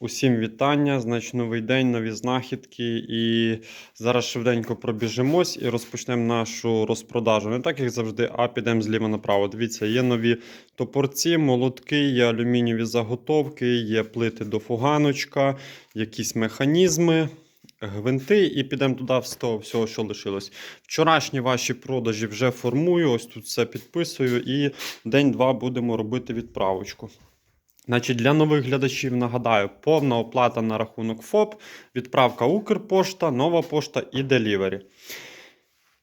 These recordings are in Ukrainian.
Усім вітання, значить новий день, нові знахідки. І зараз швиденько пробіжимось і розпочнемо нашу розпродажу. Не так, як завжди, а підемо зліва направо. Дивіться, є нові топорці, молотки, є алюмінієві заготовки, є плити до фуганочка, якісь механізми. Гвинти, і підемо туди з того всього, що лишилось. Вчорашні ваші продажі вже формую. Ось тут все підписую. І день-два будемо робити відправочку. Значить, для нових глядачів нагадаю, повна оплата на рахунок ФОП, відправка Укрпошта, нова пошта і Делівері.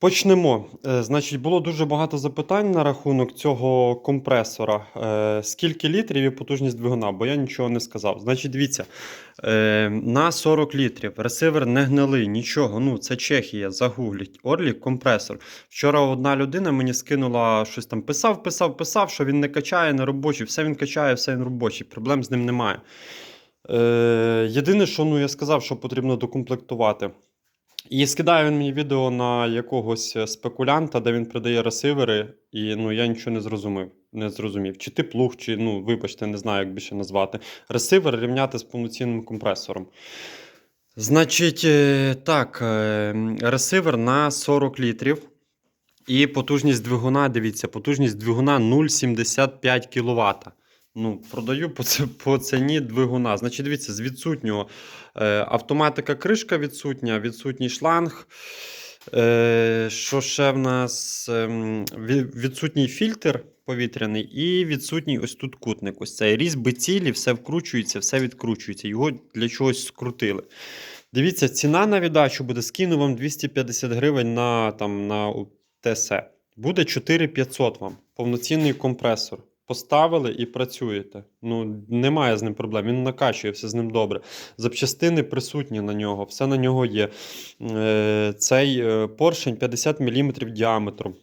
Почнемо. Е, Значить, було дуже багато запитань на рахунок цього компресора. Е, Скільки літрів і потужність двигуна, бо я нічого не сказав. Значить, дивіться, е, на 40 літрів ресивер не гнилий, нічого. Ну, це Чехія, загугліть. Орлік компресор. Вчора одна людина мені скинула щось там, писав, писав, писав, що він не качає, не робочий. Все він качає, все він робочий. Проблем з ним немає. Єдине, що ну, я сказав, що потрібно докомплектувати. І скидає він мені відео на якогось е, спекулянта, де він продає ресивери, і ну, я нічого не зрозумів. Не зрозумів. Чи ти плуг, чи, ну, вибачте, не знаю, як більше назвати. Ресивер рівняти з повноцінним компресором. Значить, е, так, е, ресивер на 40 літрів. І потужність двигуна, дивіться, потужність двигуна 0,75 кВт. Ну, продаю по, по ціні двигуна. Значить, дивіться, з відсутнього е, автоматика кришка відсутня, відсутній шланг. Е, що ще в нас? Ві- відсутній фільтр повітряний і відсутній ось тут кутник. Ось цей різьби цілі, все вкручується, все відкручується. Його для чогось скрутили. Дивіться, ціна на віддачу буде скину вам 250 гривень на, там, на ТСЕ. Буде 4500 вам. Повноцінний компресор. Поставили і працюєте. Ну, немає з ним проблем. Він накачує, все з ним добре. Запчастини присутні на нього, все на нього є. Е, Цей е, поршень 50 мм діаметром.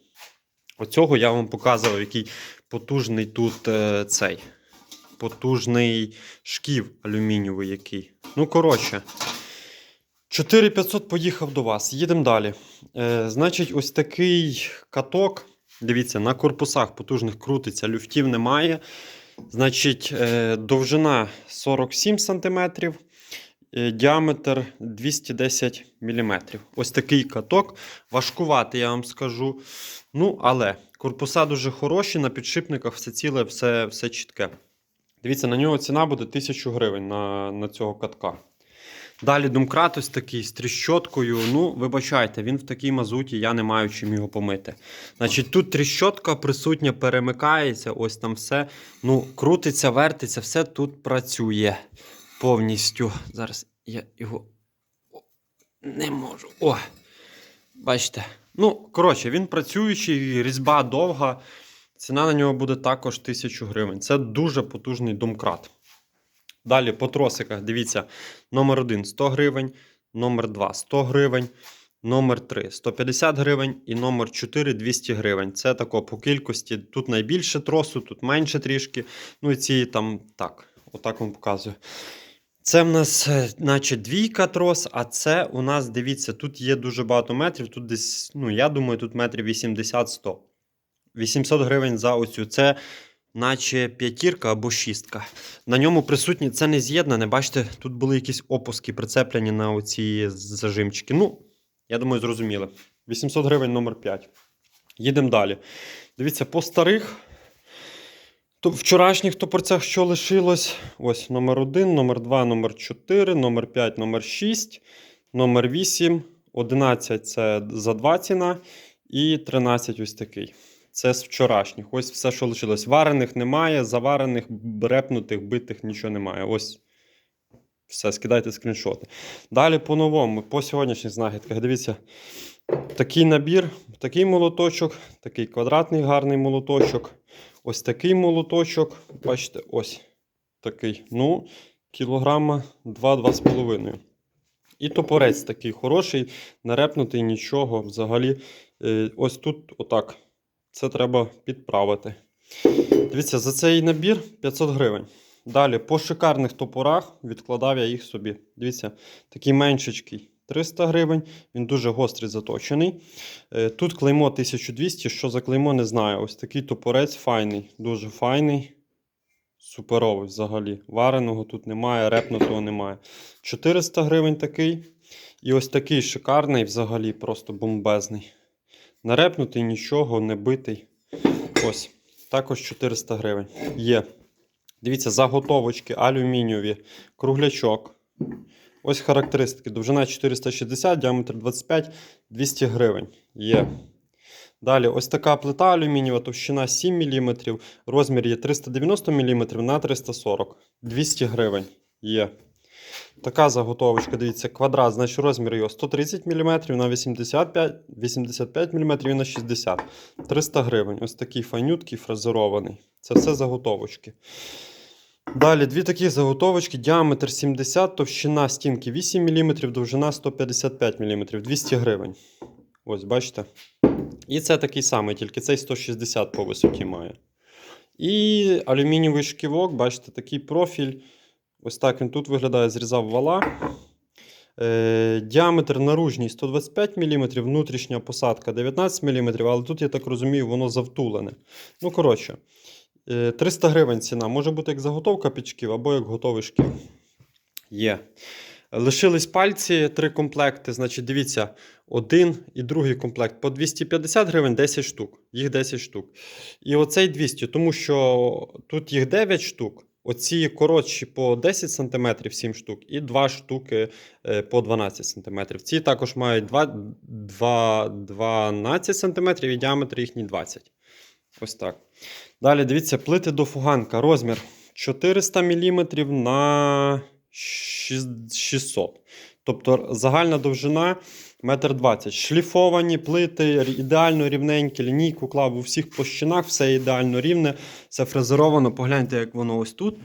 Оцього я вам показував, який потужний тут е, цей. Потужний шків алюмінієвий який. Ну, коротше. 4500 поїхав до вас. Їдемо далі. Е, значить, ось такий каток. Дивіться, на корпусах потужних крутиться, люфтів немає. Значить, е, довжина 47 см, е, діаметр 210 мм. Ось такий каток. Важкуватий, я вам скажу. Ну, але корпуса дуже хороші, на підшипниках все ціле, все, все чітке. Дивіться, на нього ціна буде 1000 гривень на, на цього катка. Далі думкрат ось такий з тріщоткою. Ну, вибачайте, він в такій мазуті, я не маю чим його помити. Значить, тут тріщотка присутня, перемикається, ось там все. Ну, крутиться, вертиться, все тут працює повністю. Зараз я його не можу. О! Бачите. Ну, коротше, він працюючий, різьба довга. Ціна на нього буде також 1000 гривень. Це дуже потужний домкрат. Далі по тросиках, дивіться, номер 1 100 гривень, номер 2 100 гривень, номер 3 150 гривень і номер 4 200 гривень. Це тако по кількості. Тут найбільше тросу, тут менше трішки. Ну і ці там так, отак вам показую. Це в нас, е, наче двійка трос, а це у нас, дивіться, тут є дуже багато метрів. Тут десь, ну, я думаю, тут метрів 80-100. 800 гривень за оцю. Це наче п'ятірка або шістка. На ньому присутні, це не з'єднане. Бачите, тут були якісь опуски прицеплені на оці зажимчики. Ну, я думаю, зрозуміли. 800 гривень номер 5. Їдемо далі. Дивіться, по старих. То вчорашніх топорцях що лишилось? Ось номер 1, номер 2, номер 4, номер 5, номер 6, номер 8, 11 це за 2 ціна. І 13 ось такий. Це з вчорашніх. Ось все, що лишилось. Варених немає, заварених, репнутих, битих нічого немає. Ось все, скидайте скріншоти. Далі по новому, по сьогоднішніх знахідках. Дивіться, такий набір, такий молоточок, такий квадратний гарний молоточок. Ось такий молоточок. Бачите, ось такий. Ну, кілограма 2-2,5. І топорець такий хороший, нарепнутий, нічого. Взагалі, е, ось тут, отак. Це треба підправити. Дивіться, за цей набір 500 гривень. Далі, по шикарних топорах відкладав я їх собі. Дивіться, такий меншечкий 300 гривень. Він дуже гострий заточений. Е, Тут клеймо 1200. Що за клеймо, не знаю. Ось такий топорець файний, дуже файний. Суперовий взагалі. Вареного тут немає, репнутого немає. 400 гривень такий. І ось такий шикарний, взагалі, просто бомбезний. Нарепнутий, нічого, не битий. Ось, також 400 гривень. Є. Дивіться, заготовочки алюмінієві, круглячок. Ось характеристики. Довжина 460, діаметр 25, 200 гривень. Є. Далі, ось така плита алюмінієва, товщина 7 мм, розмір є 390 мм на 340, 200 гривень. Є. Така заготовочка, дивіться, квадрат, значить розмір його 130 мм на 85, 85 мм і на 60 300 гривень. Ось такий файнюткий фрезерований. Це все заготовочки. Далі дві такі заготовочки, діаметр 70, товщина стінки 8 мм, довжина 155 мм, 200 гривень. Ось, бачите? І це такий самий, тільки цей 160 по висоті має. І алюмінієвий шківок, бачите, такий профіль. Ось так він тут виглядає, зрізав вала. Е, діаметр наружній 125 мм, внутрішня посадка 19 мм, але тут, я так розумію, воно завтулене. Ну, коротше, е, 300 гривень ціна. Може бути як заготовка під шків, або як готовий шків. Є. Лишились пальці, три комплекти. Значить, дивіться, один і другий комплект по 250 гривень 10 штук. Їх 10 штук. І оцей 200, тому що тут їх 9 штук. Оці коротші по 10 см 7 штук, і 2 штуки е, по 12 см. Ці також мають 2, 2, 12 см і діаметр їхній 20 Ось так. Далі дивіться, плити до фуганка. Розмір 400 мм на 600. Тобто загальна довжина 1,20 м. Шліфовані плити, ідеально рівненькі, лінійку клав у всіх площинах, все ідеально рівне, все фрезеровано. Погляньте, як воно ось тут.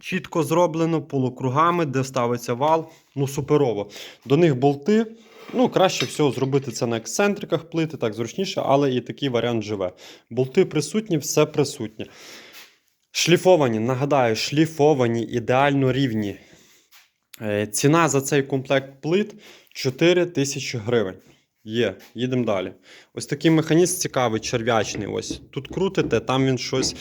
Чітко зроблено, полукругами, де ставиться вал. Ну, суперово. До них болти. Ну, краще всього зробити це на ексцентриках плити, так зручніше, але і такий варіант живе. Болти присутні, все присутнє. Шліфовані, нагадаю, шліфовані, ідеально рівні. Е, Ціна за цей комплект плит 4 тисячі гривень. Є, їдемо далі. Ось такий механізм цікавий, черв'ячний. Ось тут крутите, там він щось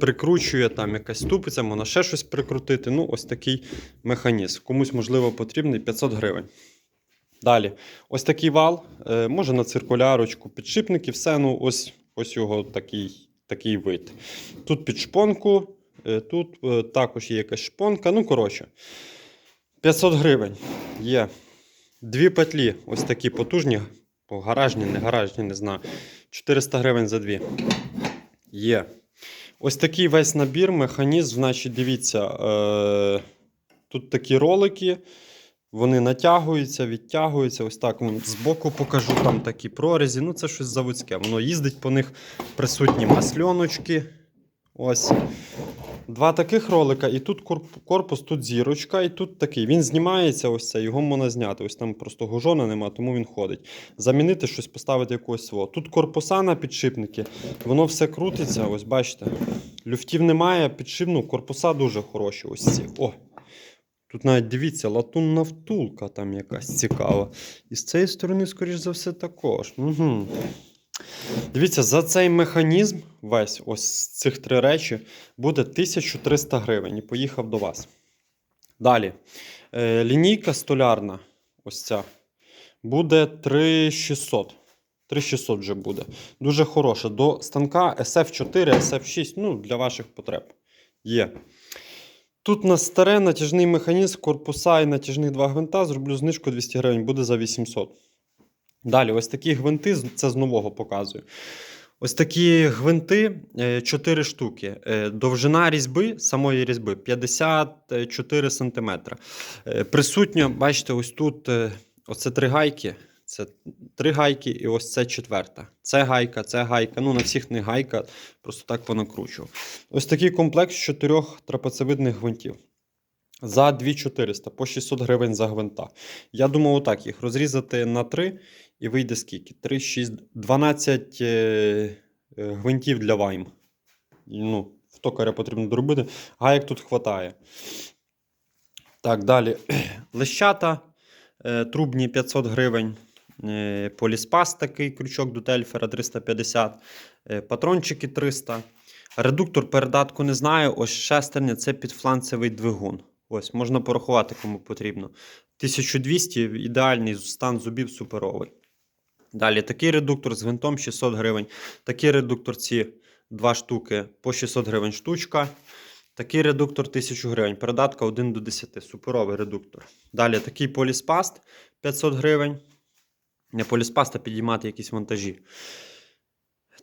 прикручує, там якась ступиця, можна ще щось прикрутити. Ну, ось такий механізм. Комусь, можливо, потрібний 500 гривень. Далі, ось такий вал, е, може на циркулярочку, підшипники, все. Ну, ось, ось його такий, такий вид. Тут під шпонку, е, тут е, також є якась шпонка. Ну, коротше, 500 гривень є. Дві петлі, ось такі потужні, гаражні, не гаражні, не знаю. 400 гривень за дві. Є. Ось такий весь набір, механізм, значить, дивіться, е, тут такі ролики, вони натягуються, відтягуються. Ось так збоку покажу, там такі прорізі. Ну, це щось заводське. Воно їздить по них присутні масльоночки. Ось. Два таких ролика, і тут корпус, тут зірочка, і тут такий. Він знімається, ось це, його можна зняти. Ось там просто гужона нема, тому він ходить. Замінити щось, поставити якогось свого. Тут корпуса на підшипники, воно все крутиться, ось бачите. Люфтів немає, підшип, ну, корпуса дуже хороші. Ось ці. О! Тут навіть дивіться, латунна втулка там якась цікава. І з цієї сторони, скоріш за все, також. Угу. Дивіться, за цей механізм, весь ось цих три речі, буде 1300 гривень і поїхав до вас. Далі. Е, лінійка столярна, ось ця, буде 3600. 3600 вже буде. Дуже хороша. До станка SF4, SF6, ну, для ваших потреб. Є. Тут у нас старе натяжний механізм, корпуса і натяжних два гвинта. Зроблю знижку 200 гривень, буде за 800. Далі, ось такі гвинти, це з нового показую. Ось такі гвинти 4 штуки. Е, Довжина різьби, самої різьби 54 см. Присутньо, бачите, ось тут е, оце три гайки. Це три гайки, і ось це четверта. Це гайка, це гайка. Ну, на всіх не гайка, просто так понакручував. Ось такий комплект з чотирьох трапецевидних гвинтів. За 2400 по 600 гривень за гвинта. Я думав, отак їх розрізати на 3 і вийде скільки? 3, 6, 12 е, е, гвинтів для вайм. Ну, в токаря потрібно доробити. Гаєк тут хватає. Так, далі. Лещата е, трубні 500 гривень. Е, Поліспас такий крючок до тельфера 350. Е, патрончики 300. Редуктор передатку не знаю. Ось шестерня це підфланцевий двигун. Ось, можна порахувати, кому потрібно. 1200 ідеальний стан зубів суперовий. Далі такий редуктор з гвинтом 600 гривень. Такий редуктор ці два штуки по 600 гривень штучка. Такий редуктор 1000 гривень. Передатка 1 до 10. Суперовий редуктор. Далі такий поліспаст 500 гривень. Не поліспаст, а підіймати якісь вантажі.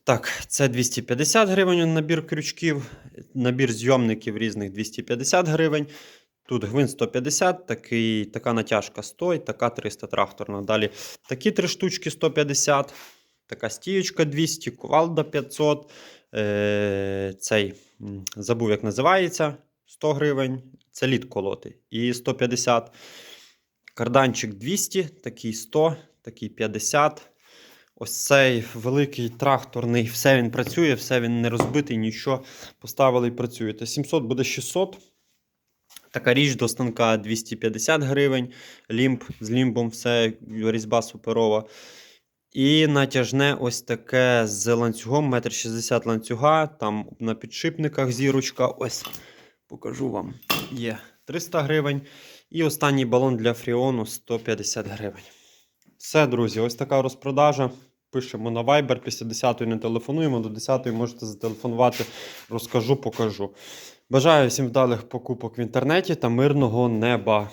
Так, це 250 гривень набір крючків, набір зйомників різних 250 гривень. Тут гвинт 150, такий, така натяжка 100 і така 300 тракторна. Далі такі три штучки 150, така стіючка 200, кувалда 500. Е, цей забув, як називається 100 гривень. Це лід колоти. І 150. Карданчик 200, такий 100, такий 50. Ось цей великий тракторний, все він працює, все він не розбитий, нічого. Поставили і працює. То 700 буде 600. Така річ до станка 250 гривень. Лімб з лімбом, все, різьба суперова. І натяжне ось таке з ланцюгом, 1,60 м ланцюга, там на підшипниках зірочка. Ось покажу вам. Є 300 гривень. І останній балон для фріону 150 гривень. Все, друзі, ось така розпродажа. Пишемо на Viber, після 10 не телефонуємо, до 10-ї можете зателефонувати, розкажу, покажу. Бажаю всім вдалих покупок в інтернеті та мирного неба.